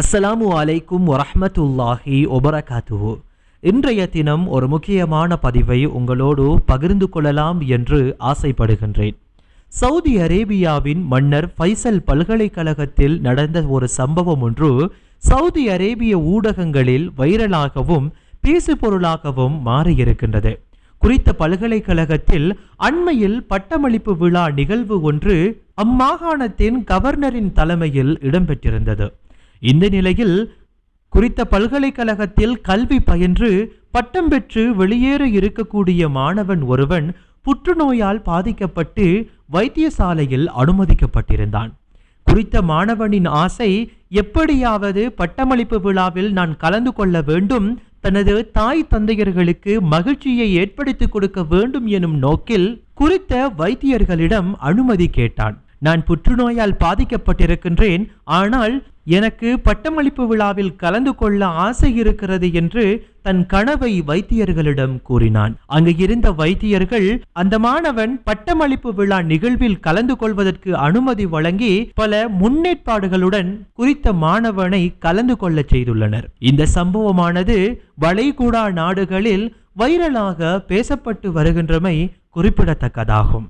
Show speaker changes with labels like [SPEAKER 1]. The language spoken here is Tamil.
[SPEAKER 1] அஸ்ஸலாமு அலைக்கும் வரஹமத்துல்லாஹி ஒபரகாத்துஹு. இன்றைய தினம் ஒரு முக்கியமான பதிவை உங்களோடு பகிர்ந்து கொள்ளலாம் என்று ஆசைப்படுகின்றேன். சவுதி அரேபியாவின் மன்னர் ஃபைசல் பல்கலைக்கழகத்தில் நடந்த ஒரு சம்பவம் ஒன்று சவுதி அரேபிய ஊடகங்களில் வைரலாகவும் பேசுபொருளாகவும் மாறியிருக்கின்றது. குறித்த பல்கலைக்கழகத்தில் அண்மையில் பட்டமளிப்பு விழா நிகழ்வு ஒன்று அம்மாகாணத்தின் கவர்னரின் தலைமையில் இடம்பெற்றிருந்தது. இந்த நிலையில் குறித்த பல்கலைக்கழகத்தில் கல்வி பயின்று பட்டம் பெற்று வெளியேற இருக்கக்கூடிய மாணவன் ஒருவன் புற்றுநோயால் பாதிக்கப்பட்டு வைத்தியசாலையில் அனுமதிக்கப்பட்டிருந்தான். குறித்த மாணவனின் ஆசை எப்படியாவது பட்டமளிப்பு விழாவில் நான் கலந்து கொள்ள வேண்டும் தனது தாய் தந்தையர்களுக்கு மகிழ்ச்சியை ஏற்படுத்திக் கொடுக்க வேண்டும் எனும் நோக்கில் குறித்த வைத்தியர்களிடம் அனுமதி கேட்டான். நான் புற்றுநோயால் பாதிக்கப்பட்டிருக்கின்றேன் ஆனால் எனக்கு பட்டமளிப்பு விழாவில் கலந்து கொள்ள ஆசை இருக்கிறது என்று தன் கனவை வைத்தியர்களிடம் கூறினான். அங்கு இருந்த வைத்தியர்கள் அந்த மாணவன் பட்டமளிப்பு விழா நிகழ்வில் கலந்து கொள்வதற்கு அனுமதி வழங்கி பல முன்னேற்பாடுகளுடன் குறித்த மாணவனை கலந்து கொள்ள செய்துள்ளனர். இந்த சம்பவமானது வளைகுடா நாடுகளில் வைரலாக பேசப்பட்டு வருகின்றமை குறிப்பிடத்தக்கதாகும்.